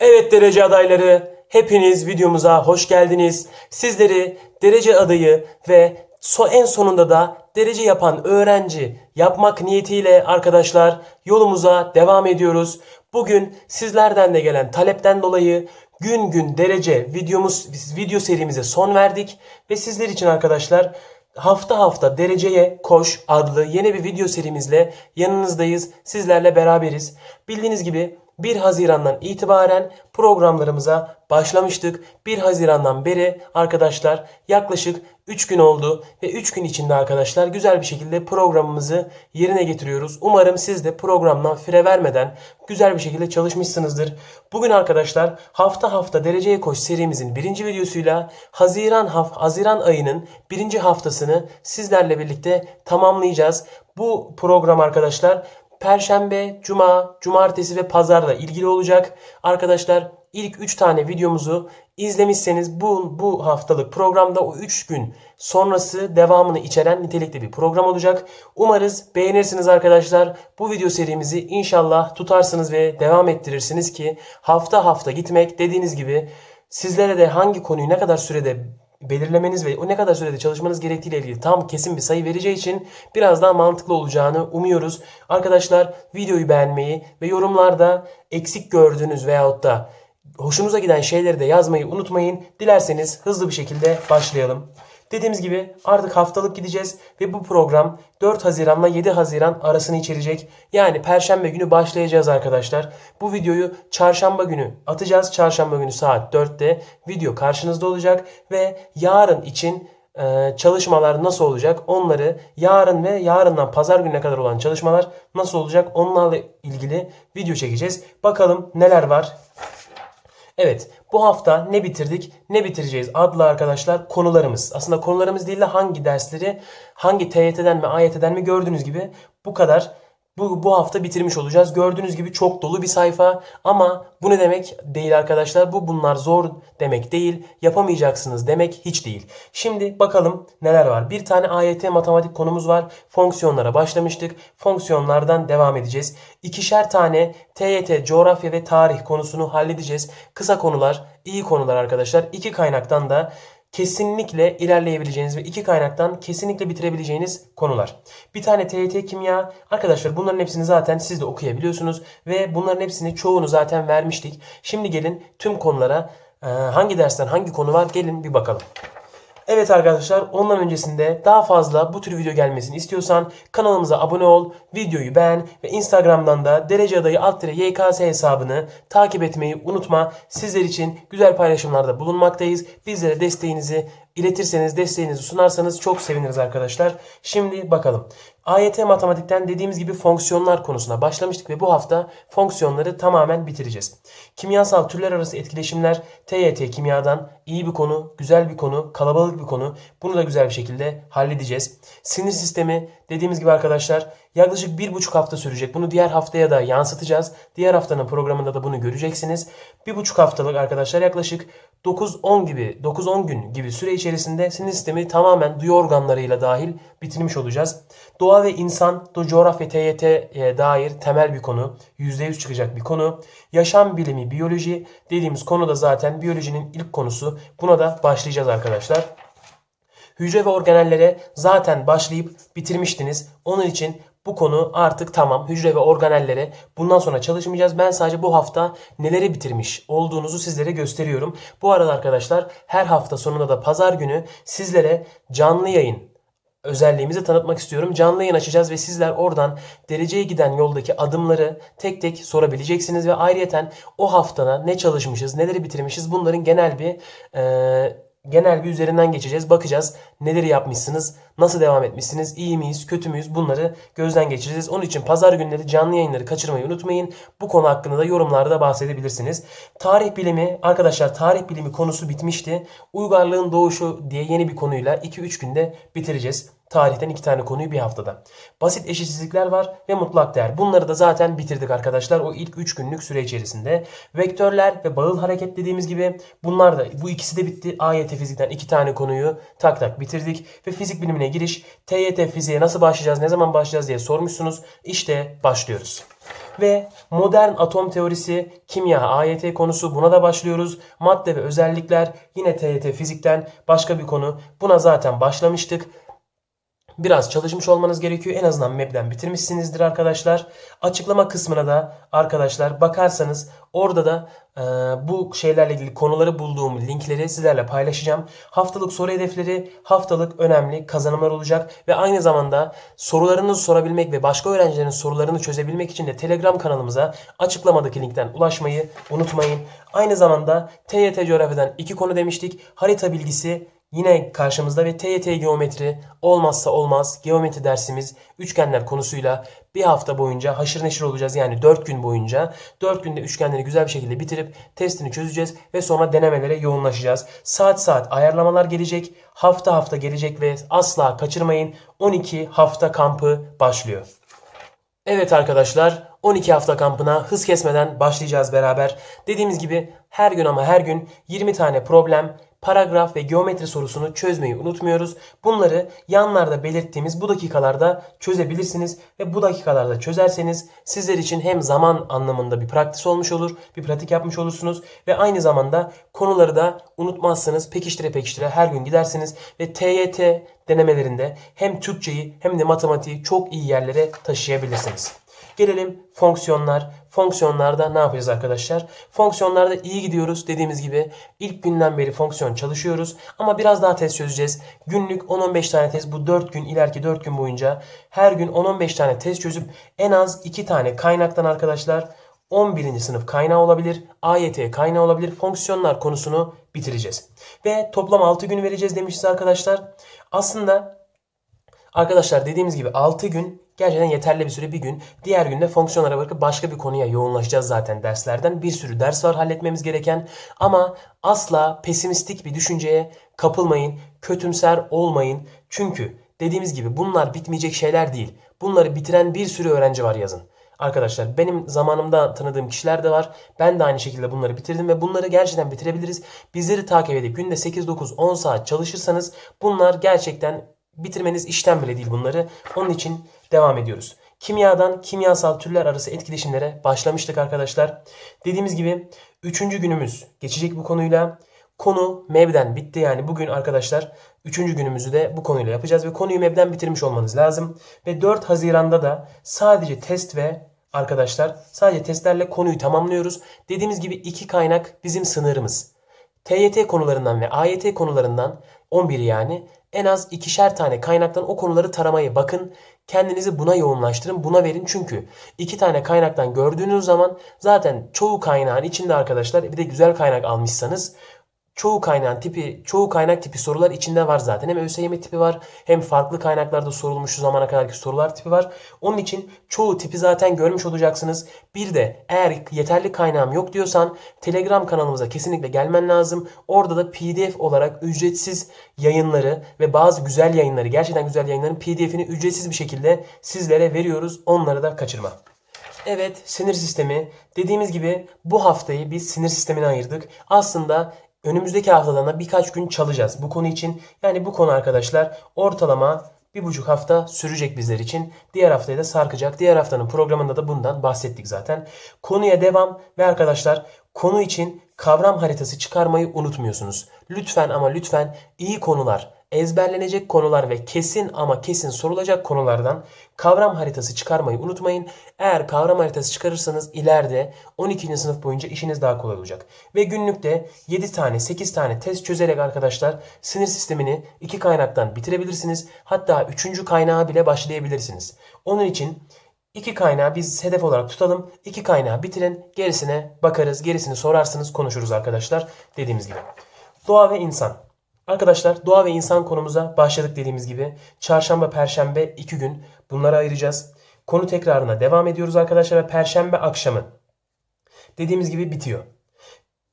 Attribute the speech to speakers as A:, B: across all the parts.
A: Evet derece adayları, hepiniz videomuza hoş geldiniz. Sizleri derece adayı ve so en sonunda da derece yapan öğrenci yapmak niyetiyle arkadaşlar yolumuza devam ediyoruz. Bugün sizlerden de gelen talepten dolayı gün gün derece videomuz video serimize son verdik ve sizler için arkadaşlar Hafta hafta Dereceye Koş adlı yeni bir video serimizle yanınızdayız. Sizlerle beraberiz. Bildiğiniz gibi 1 Haziran'dan itibaren programlarımıza başlamıştık. 1 Haziran'dan beri arkadaşlar yaklaşık 3 gün oldu ve 3 gün içinde arkadaşlar güzel bir şekilde programımızı yerine getiriyoruz. Umarım siz de programdan fire vermeden güzel bir şekilde çalışmışsınızdır. Bugün arkadaşlar hafta hafta dereceye koş serimizin birinci videosuyla Haziran haf Haziran ayının birinci haftasını sizlerle birlikte tamamlayacağız. Bu program arkadaşlar Perşembe, Cuma, Cumartesi ve Pazarla ilgili olacak. Arkadaşlar ilk 3 tane videomuzu izlemişseniz bu, bu haftalık programda o 3 gün sonrası devamını içeren nitelikli bir program olacak. Umarız beğenirsiniz arkadaşlar. Bu video serimizi inşallah tutarsınız ve devam ettirirsiniz ki hafta hafta gitmek dediğiniz gibi sizlere de hangi konuyu ne kadar sürede belirlemeniz ve o ne kadar sürede çalışmanız gerektiğiyle ilgili tam kesin bir sayı vereceği için biraz daha mantıklı olacağını umuyoruz. Arkadaşlar videoyu beğenmeyi ve yorumlarda eksik gördüğünüz veyahut da hoşunuza giden şeyleri de yazmayı unutmayın. Dilerseniz hızlı bir şekilde başlayalım. Dediğimiz gibi artık haftalık gideceğiz ve bu program 4 Haziran'la 7 Haziran arasını içerecek. Yani Perşembe günü başlayacağız arkadaşlar. Bu videoyu Çarşamba günü atacağız. Çarşamba günü saat 4'te video karşınızda olacak ve yarın için e, çalışmalar nasıl olacak onları yarın ve yarından pazar gününe kadar olan çalışmalar nasıl olacak onlarla ilgili video çekeceğiz. Bakalım neler var. Evet bu hafta ne bitirdik ne bitireceğiz adlı arkadaşlar konularımız. Aslında konularımız değil de hangi dersleri hangi TYT'den mi AYT'den mi gördüğünüz gibi bu kadar bu, bu hafta bitirmiş olacağız. Gördüğünüz gibi çok dolu bir sayfa ama bu ne demek değil arkadaşlar. Bu bunlar zor demek değil. Yapamayacaksınız demek hiç değil. Şimdi bakalım neler var. Bir tane AYT matematik konumuz var. Fonksiyonlara başlamıştık. Fonksiyonlardan devam edeceğiz. İkişer tane TYT coğrafya ve tarih konusunu halledeceğiz. Kısa konular, iyi konular arkadaşlar. İki kaynaktan da kesinlikle ilerleyebileceğiniz ve iki kaynaktan kesinlikle bitirebileceğiniz konular. Bir tane TYT kimya. Arkadaşlar bunların hepsini zaten siz de okuyabiliyorsunuz ve bunların hepsini çoğunu zaten vermiştik. Şimdi gelin tüm konulara hangi dersten hangi konu var gelin bir bakalım. Evet arkadaşlar ondan öncesinde daha fazla bu tür video gelmesini istiyorsan kanalımıza abone ol, videoyu beğen ve Instagram'dan da derece adayı alt YKS hesabını takip etmeyi unutma. Sizler için güzel paylaşımlarda bulunmaktayız. Bizlere desteğinizi iletirseniz, desteğinizi sunarsanız çok seviniriz arkadaşlar. Şimdi bakalım. AYT matematikten dediğimiz gibi fonksiyonlar konusuna başlamıştık ve bu hafta fonksiyonları tamamen bitireceğiz. Kimyasal türler arası etkileşimler TYT kimyadan iyi bir konu, güzel bir konu, kalabalık bir konu. Bunu da güzel bir şekilde halledeceğiz. Sinir sistemi dediğimiz gibi arkadaşlar yaklaşık bir buçuk hafta sürecek. Bunu diğer haftaya da yansıtacağız. Diğer haftanın programında da bunu göreceksiniz. Bir buçuk haftalık arkadaşlar yaklaşık 9-10 gibi 9-10 gün gibi süre içerisinde sinir sistemi tamamen duyu organlarıyla dahil bitirmiş olacağız. Doğa ve insan, do coğrafya TYT'ye dair temel bir konu. %100 çıkacak bir konu. Yaşam bilimi, biyoloji dediğimiz konu da zaten biyolojinin ilk konusu. Buna da başlayacağız arkadaşlar. Hücre ve organellere zaten başlayıp bitirmiştiniz. Onun için bu konu artık tamam. Hücre ve organellere bundan sonra çalışmayacağız. Ben sadece bu hafta neleri bitirmiş olduğunuzu sizlere gösteriyorum. Bu arada arkadaşlar her hafta sonunda da pazar günü sizlere canlı yayın özelliğimizi tanıtmak istiyorum. Canlı yayın açacağız ve sizler oradan dereceye giden yoldaki adımları tek tek sorabileceksiniz ve ayrıyeten o haftada ne çalışmışız, neleri bitirmişiz bunların genel bir e, genel bir üzerinden geçeceğiz. Bakacağız neleri yapmışsınız, nasıl devam etmişsiniz, iyi miyiz, kötü müyüz bunları gözden geçireceğiz. Onun için pazar günleri canlı yayınları kaçırmayı unutmayın. Bu konu hakkında da yorumlarda bahsedebilirsiniz. Tarih bilimi arkadaşlar tarih bilimi konusu bitmişti. Uygarlığın doğuşu diye yeni bir konuyla 2-3 günde bitireceğiz. Tarihten iki tane konuyu bir haftada. Basit eşitsizlikler var ve mutlak değer. Bunları da zaten bitirdik arkadaşlar o ilk 3 günlük süre içerisinde. Vektörler ve bağıl hareket dediğimiz gibi bunlar da bu ikisi de bitti. AYT fizikten iki tane konuyu tak tak bitirdik. Ve fizik bilimine giriş TYT fiziğe nasıl başlayacağız ne zaman başlayacağız diye sormuşsunuz. İşte başlıyoruz. Ve modern atom teorisi, kimya, AYT konusu buna da başlıyoruz. Madde ve özellikler yine TYT fizikten başka bir konu. Buna zaten başlamıştık. Biraz çalışmış olmanız gerekiyor. En azından MEB'den bitirmişsinizdir arkadaşlar. Açıklama kısmına da arkadaşlar bakarsanız orada da e, bu şeylerle ilgili konuları bulduğum linkleri sizlerle paylaşacağım. Haftalık soru hedefleri, haftalık önemli kazanımlar olacak ve aynı zamanda sorularınızı sorabilmek ve başka öğrencilerin sorularını çözebilmek için de Telegram kanalımıza açıklamadaki linkten ulaşmayı unutmayın. Aynı zamanda TYT coğrafyadan iki konu demiştik. Harita bilgisi Yine karşımızda ve TYT geometri olmazsa olmaz geometri dersimiz üçgenler konusuyla bir hafta boyunca haşır neşir olacağız. Yani 4 gün boyunca 4 günde üçgenleri güzel bir şekilde bitirip testini çözeceğiz ve sonra denemelere yoğunlaşacağız. Saat saat ayarlamalar gelecek. Hafta hafta gelecek ve asla kaçırmayın. 12 hafta kampı başlıyor. Evet arkadaşlar 12 hafta kampına hız kesmeden başlayacağız beraber. Dediğimiz gibi her gün ama her gün 20 tane problem, paragraf ve geometri sorusunu çözmeyi unutmuyoruz. Bunları yanlarda belirttiğimiz bu dakikalarda çözebilirsiniz ve bu dakikalarda çözerseniz sizler için hem zaman anlamında bir praktis olmuş olur, bir pratik yapmış olursunuz ve aynı zamanda konuları da unutmazsınız. Pekiştire pekiştire her gün gidersiniz ve TYT denemelerinde hem Türkçeyi hem de matematiği çok iyi yerlere taşıyabilirsiniz. Gelelim fonksiyonlar. Fonksiyonlarda ne yapacağız arkadaşlar? Fonksiyonlarda iyi gidiyoruz dediğimiz gibi. ilk günden beri fonksiyon çalışıyoruz. Ama biraz daha test çözeceğiz. Günlük 10-15 tane test bu 4 gün ileriki 4 gün boyunca her gün 10-15 tane test çözüp en az 2 tane kaynaktan arkadaşlar 11. sınıf kaynağı olabilir, AYT kaynağı olabilir, fonksiyonlar konusunu bitireceğiz. Ve toplam 6 gün vereceğiz demişiz arkadaşlar. Aslında arkadaşlar dediğimiz gibi 6 gün Gerçekten yeterli bir süre bir gün. Diğer günde fonksiyonlara bakıp başka bir konuya yoğunlaşacağız zaten derslerden. Bir sürü ders var halletmemiz gereken. Ama asla pesimistik bir düşünceye kapılmayın. Kötümser olmayın. Çünkü dediğimiz gibi bunlar bitmeyecek şeyler değil. Bunları bitiren bir sürü öğrenci var yazın. Arkadaşlar benim zamanımda tanıdığım kişiler de var. Ben de aynı şekilde bunları bitirdim ve bunları gerçekten bitirebiliriz. Bizleri takip edip günde 8, 9, 10 saat çalışırsanız bunlar gerçekten bitirmeniz işten bile değil bunları. Onun için devam ediyoruz. Kimyadan kimyasal türler arası etkileşimlere başlamıştık arkadaşlar. Dediğimiz gibi 3. günümüz geçecek bu konuyla. Konu MEB'den bitti yani bugün arkadaşlar 3. günümüzü de bu konuyla yapacağız ve konuyu MEB'den bitirmiş olmanız lazım. Ve 4 Haziran'da da sadece test ve arkadaşlar sadece testlerle konuyu tamamlıyoruz. Dediğimiz gibi iki kaynak bizim sınırımız. TYT konularından ve AYT konularından 11 yani en az ikişer tane kaynaktan o konuları taramayı bakın. Kendinizi buna yoğunlaştırın, buna verin. Çünkü iki tane kaynaktan gördüğünüz zaman zaten çoğu kaynağın içinde arkadaşlar bir de güzel kaynak almışsanız çoğu kaynağın tipi, çoğu kaynak tipi sorular içinde var zaten. Hem ÖSYM tipi var hem farklı kaynaklarda sorulmuş şu zamana kadarki sorular tipi var. Onun için çoğu tipi zaten görmüş olacaksınız. Bir de eğer yeterli kaynağım yok diyorsan Telegram kanalımıza kesinlikle gelmen lazım. Orada da PDF olarak ücretsiz yayınları ve bazı güzel yayınları, gerçekten güzel yayınların PDF'ini ücretsiz bir şekilde sizlere veriyoruz. Onları da kaçırma. Evet sinir sistemi dediğimiz gibi bu haftayı biz sinir sistemine ayırdık. Aslında önümüzdeki haftadan da birkaç gün çalacağız bu konu için. Yani bu konu arkadaşlar ortalama bir buçuk hafta sürecek bizler için. Diğer haftaya da sarkacak. Diğer haftanın programında da bundan bahsettik zaten. Konuya devam ve arkadaşlar konu için kavram haritası çıkarmayı unutmuyorsunuz. Lütfen ama lütfen iyi konular, ezberlenecek konular ve kesin ama kesin sorulacak konulardan kavram haritası çıkarmayı unutmayın. Eğer kavram haritası çıkarırsanız ileride 12. sınıf boyunca işiniz daha kolay olacak. Ve günlükte 7 tane 8 tane test çözerek arkadaşlar sinir sistemini iki kaynaktan bitirebilirsiniz. Hatta 3. kaynağa bile başlayabilirsiniz. Onun için iki kaynağı biz hedef olarak tutalım. İki kaynağı bitirin. Gerisine bakarız. Gerisini sorarsınız konuşuruz arkadaşlar. Dediğimiz gibi. Doğa ve insan. Arkadaşlar doğa ve insan konumuza başladık dediğimiz gibi. Çarşamba, perşembe iki gün bunları ayıracağız. Konu tekrarına devam ediyoruz arkadaşlar ve perşembe akşamı dediğimiz gibi bitiyor.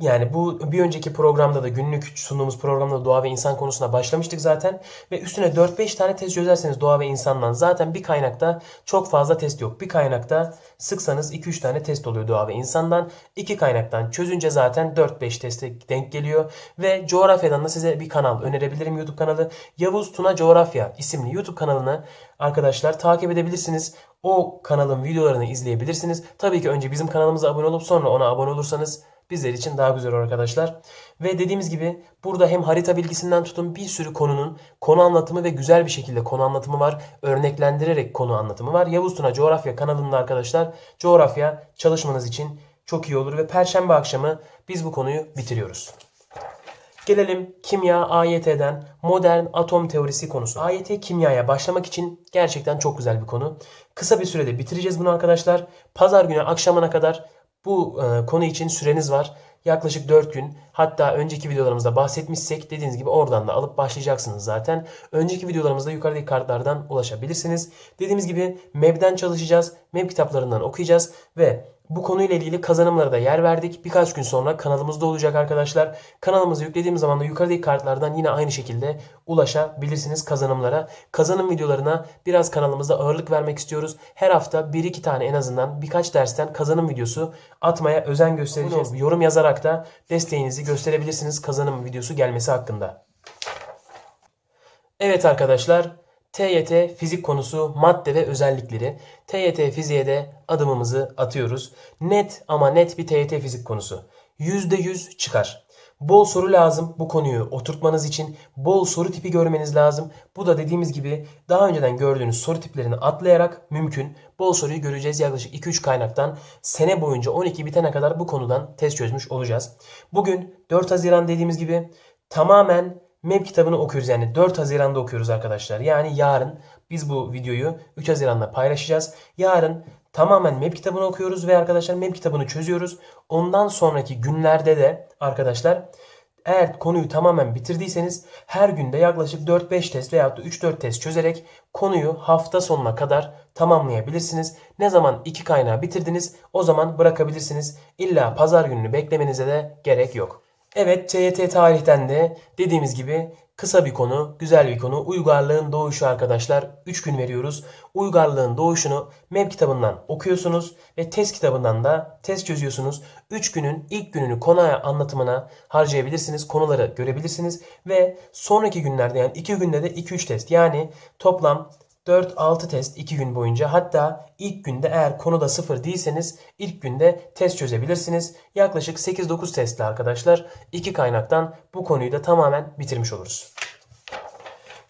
A: Yani bu bir önceki programda da günlük sunduğumuz programda da doğa ve insan konusuna başlamıştık zaten. Ve üstüne 4-5 tane test çözerseniz doğa ve insandan zaten bir kaynakta çok fazla test yok. Bir kaynakta sıksanız 2-3 tane test oluyor doğa ve insandan. İki kaynaktan çözünce zaten 4-5 teste denk geliyor. Ve coğrafyadan da size bir kanal önerebilirim YouTube kanalı. Yavuz Tuna Coğrafya isimli YouTube kanalını arkadaşlar takip edebilirsiniz. O kanalın videolarını izleyebilirsiniz. Tabii ki önce bizim kanalımıza abone olup sonra ona abone olursanız bizler için daha güzel olur arkadaşlar. Ve dediğimiz gibi burada hem harita bilgisinden tutun bir sürü konunun konu anlatımı ve güzel bir şekilde konu anlatımı var. Örneklendirerek konu anlatımı var. Yavuz Tuna Coğrafya kanalında arkadaşlar coğrafya çalışmanız için çok iyi olur ve perşembe akşamı biz bu konuyu bitiriyoruz. Gelelim kimya AYT'den modern atom teorisi konusu. AYT kimyaya başlamak için gerçekten çok güzel bir konu. Kısa bir sürede bitireceğiz bunu arkadaşlar. Pazar günü akşamına kadar bu konu için süreniz var. Yaklaşık 4 gün. Hatta önceki videolarımızda bahsetmişsek dediğiniz gibi oradan da alıp başlayacaksınız zaten. Önceki videolarımızda yukarıdaki kartlardan ulaşabilirsiniz. Dediğimiz gibi MEB'den çalışacağız. MEB kitaplarından okuyacağız ve bu konuyla ilgili kazanımlara da yer verdik. Birkaç gün sonra kanalımızda olacak arkadaşlar. Kanalımızı yüklediğimiz zaman da yukarıdaki kartlardan yine aynı şekilde ulaşabilirsiniz kazanımlara. Kazanım videolarına biraz kanalımızda ağırlık vermek istiyoruz. Her hafta 1-2 tane en azından birkaç dersten kazanım videosu atmaya özen göstereceğiz. Yorum yazarak da desteğinizi gösterebilirsiniz kazanım videosu gelmesi hakkında. Evet arkadaşlar, TYT fizik konusu madde ve özellikleri. TYT fiziğe de adımımızı atıyoruz. Net ama net bir TYT fizik konusu. %100 çıkar. Bol soru lazım bu konuyu oturtmanız için. Bol soru tipi görmeniz lazım. Bu da dediğimiz gibi daha önceden gördüğünüz soru tiplerini atlayarak mümkün. Bol soruyu göreceğiz yaklaşık 2-3 kaynaktan. Sene boyunca 12 bitene kadar bu konudan test çözmüş olacağız. Bugün 4 Haziran dediğimiz gibi tamamen MEB kitabını okuyoruz. Yani 4 Haziran'da okuyoruz arkadaşlar. Yani yarın biz bu videoyu 3 Haziran'da paylaşacağız. Yarın tamamen MEB kitabını okuyoruz ve arkadaşlar MEB kitabını çözüyoruz. Ondan sonraki günlerde de arkadaşlar eğer konuyu tamamen bitirdiyseniz her günde yaklaşık 4-5 test veya da 3-4 test çözerek konuyu hafta sonuna kadar tamamlayabilirsiniz. Ne zaman iki kaynağı bitirdiniz o zaman bırakabilirsiniz. İlla pazar gününü beklemenize de gerek yok. Evet TYT tarihten de dediğimiz gibi kısa bir konu, güzel bir konu. Uygarlığın doğuşu arkadaşlar 3 gün veriyoruz. Uygarlığın doğuşunu MEB kitabından okuyorsunuz ve test kitabından da test çözüyorsunuz. 3 günün ilk gününü konuya anlatımına harcayabilirsiniz. Konuları görebilirsiniz ve sonraki günlerde yani 2 günde de 2-3 test yani toplam 4-6 test 2 gün boyunca hatta ilk günde eğer konuda 0 değilseniz ilk günde test çözebilirsiniz. Yaklaşık 8-9 testle arkadaşlar iki kaynaktan bu konuyu da tamamen bitirmiş oluruz.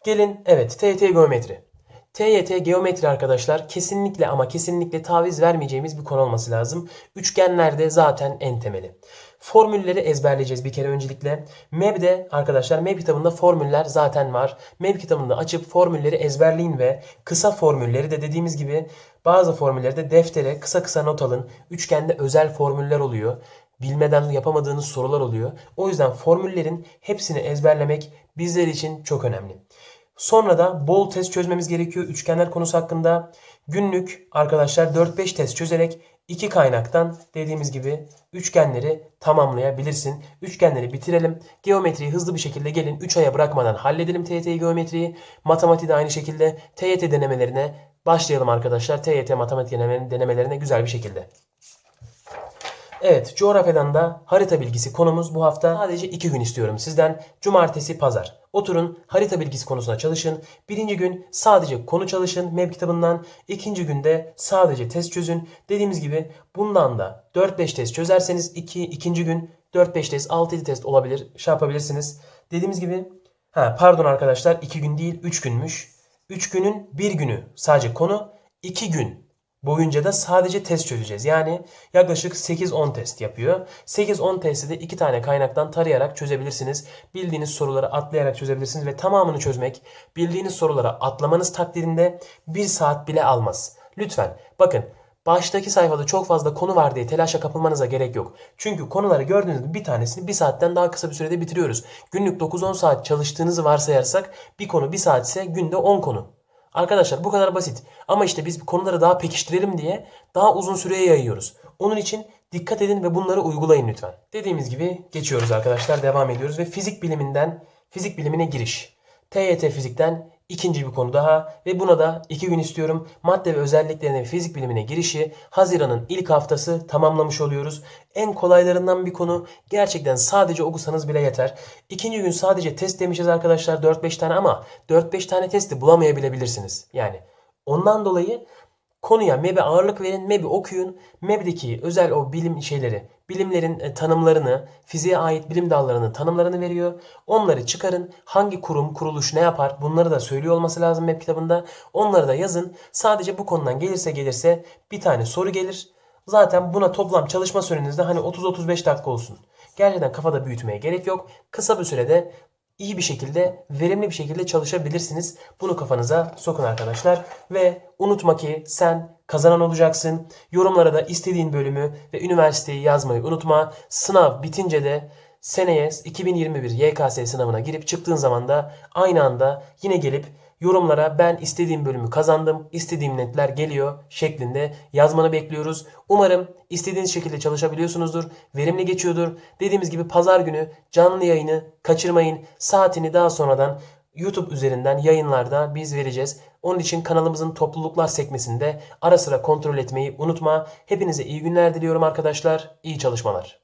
A: Gelin evet TYT geometri. TYT geometri arkadaşlar kesinlikle ama kesinlikle taviz vermeyeceğimiz bir konu olması lazım. Üçgenlerde zaten en temeli. Formülleri ezberleyeceğiz bir kere öncelikle. MEB'de arkadaşlar MEB kitabında formüller zaten var. MEB kitabında açıp formülleri ezberleyin ve kısa formülleri de dediğimiz gibi bazı formülleri de deftere kısa kısa not alın. Üçgende özel formüller oluyor. Bilmeden yapamadığınız sorular oluyor. O yüzden formüllerin hepsini ezberlemek bizler için çok önemli. Sonra da bol test çözmemiz gerekiyor üçgenler konusu hakkında. Günlük arkadaşlar 4-5 test çözerek iki kaynaktan dediğimiz gibi üçgenleri tamamlayabilirsin. Üçgenleri bitirelim. Geometriyi hızlı bir şekilde gelin 3 aya bırakmadan halledelim TYT geometriyi. Matematiği de aynı şekilde TYT denemelerine başlayalım arkadaşlar. TYT matematik denemelerine güzel bir şekilde. Evet, coğrafyadan da harita bilgisi konumuz bu hafta. Sadece iki gün istiyorum sizden. Cumartesi, pazar. Oturun harita bilgisi konusuna çalışın. Birinci gün sadece konu çalışın MEB kitabından. İkinci günde sadece test çözün. Dediğimiz gibi bundan da 4-5 test çözerseniz iki, ikinci gün 4-5 test 6-7 test olabilir. Şey yapabilirsiniz. Dediğimiz gibi ha, pardon arkadaşlar 2 gün değil 3 günmüş. 3 günün bir günü sadece konu 2 gün boyunca da sadece test çözeceğiz. Yani yaklaşık 8-10 test yapıyor. 8-10 testi de 2 tane kaynaktan tarayarak çözebilirsiniz. Bildiğiniz soruları atlayarak çözebilirsiniz ve tamamını çözmek bildiğiniz sorulara atlamanız takdirinde 1 saat bile almaz. Lütfen bakın baştaki sayfada çok fazla konu var diye telaşa kapılmanıza gerek yok. Çünkü konuları gördüğünüz gibi bir tanesini bir saatten daha kısa bir sürede bitiriyoruz. Günlük 9-10 saat çalıştığınızı varsayarsak bir konu bir saat ise günde 10 konu. Arkadaşlar bu kadar basit. Ama işte biz konuları daha pekiştirelim diye daha uzun süreye yayıyoruz. Onun için Dikkat edin ve bunları uygulayın lütfen. Dediğimiz gibi geçiyoruz arkadaşlar. Devam ediyoruz ve fizik biliminden fizik bilimine giriş. TYT fizikten ikinci bir konu daha ve buna da iki gün istiyorum. Madde ve özelliklerine ve fizik bilimine girişi Haziran'ın ilk haftası tamamlamış oluyoruz. En kolaylarından bir konu. Gerçekten sadece okusanız bile yeter. İkinci gün sadece test demişiz arkadaşlar 4-5 tane ama 4-5 tane testi bulamayabilebilirsiniz. Yani ondan dolayı konuya MEB'e ağırlık verin, MEB'i okuyun. MEB'deki özel o bilim şeyleri, bilimlerin e, tanımlarını, fiziğe ait bilim dallarının tanımlarını veriyor. Onları çıkarın. Hangi kurum, kuruluş ne yapar bunları da söylüyor olması lazım MEB kitabında. Onları da yazın. Sadece bu konudan gelirse gelirse bir tane soru gelir. Zaten buna toplam çalışma sürenizde hani 30-35 dakika olsun. Gerçekten kafada büyütmeye gerek yok. Kısa bir sürede iyi bir şekilde, verimli bir şekilde çalışabilirsiniz. Bunu kafanıza sokun arkadaşlar. Ve unutma ki sen kazanan olacaksın. Yorumlara da istediğin bölümü ve üniversiteyi yazmayı unutma. Sınav bitince de seneye 2021 YKS sınavına girip çıktığın zaman da aynı anda yine gelip yorumlara ben istediğim bölümü kazandım, istediğim netler geliyor şeklinde yazmanı bekliyoruz. Umarım istediğiniz şekilde çalışabiliyorsunuzdur, verimli geçiyordur. Dediğimiz gibi pazar günü canlı yayını kaçırmayın. Saatini daha sonradan YouTube üzerinden yayınlarda biz vereceğiz. Onun için kanalımızın topluluklar sekmesinde ara sıra kontrol etmeyi unutma. Hepinize iyi günler diliyorum arkadaşlar. İyi çalışmalar.